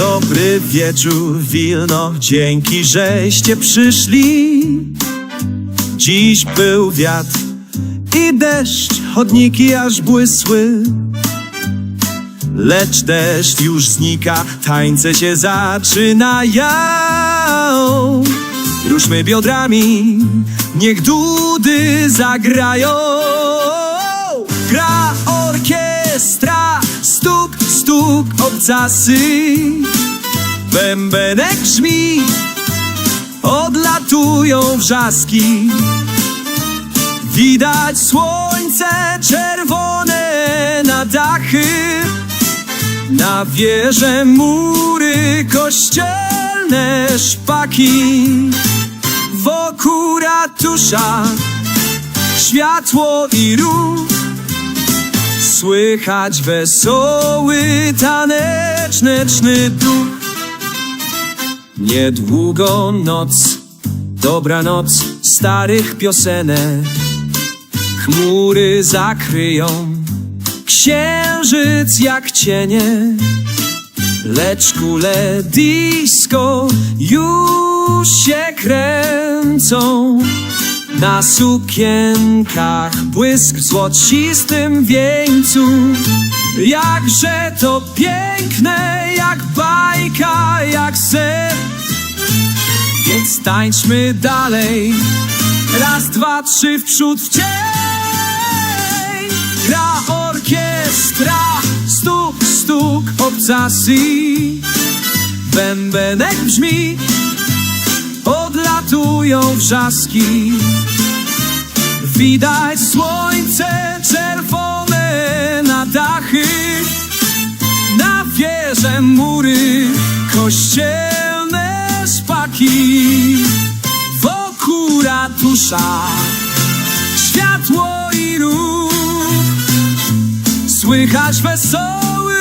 Dobry wieczór, Wilno, dzięki, żeście przyszli. Dziś był wiatr i deszcz, chodniki aż błysły. Lecz deszcz już znika, tańce się zaczynają. Ruszmy biodrami, niech dudy zagrają. Stuk, obcasy. Bębenek brzmi, odlatują wrzaski. Widać słońce czerwone na dachy. Na wieże mury kościelne szpaki Wokół ratusza światło i ruch Słychać wesoły taneczny duch Niedługo noc, dobranoc starych piosenek. Chmury zakryją księżyc jak cienie. Lecz kule disco już się kręcą Na sukienkach błysk w złocistym wieńcu. Jakże to piękne, jak bajka, jak sen Więc tańczmy dalej. Raz, dwa, trzy, w przód, w cień. Gra orkiestra Stuk, stuk, obcasy. Bębenek brzmi Odlatują wrzaski. Widać słońce czerwone na dachy Na wieże mury kościelne szpaki. Wokół ratusza światło i ruch. Słychać wesoły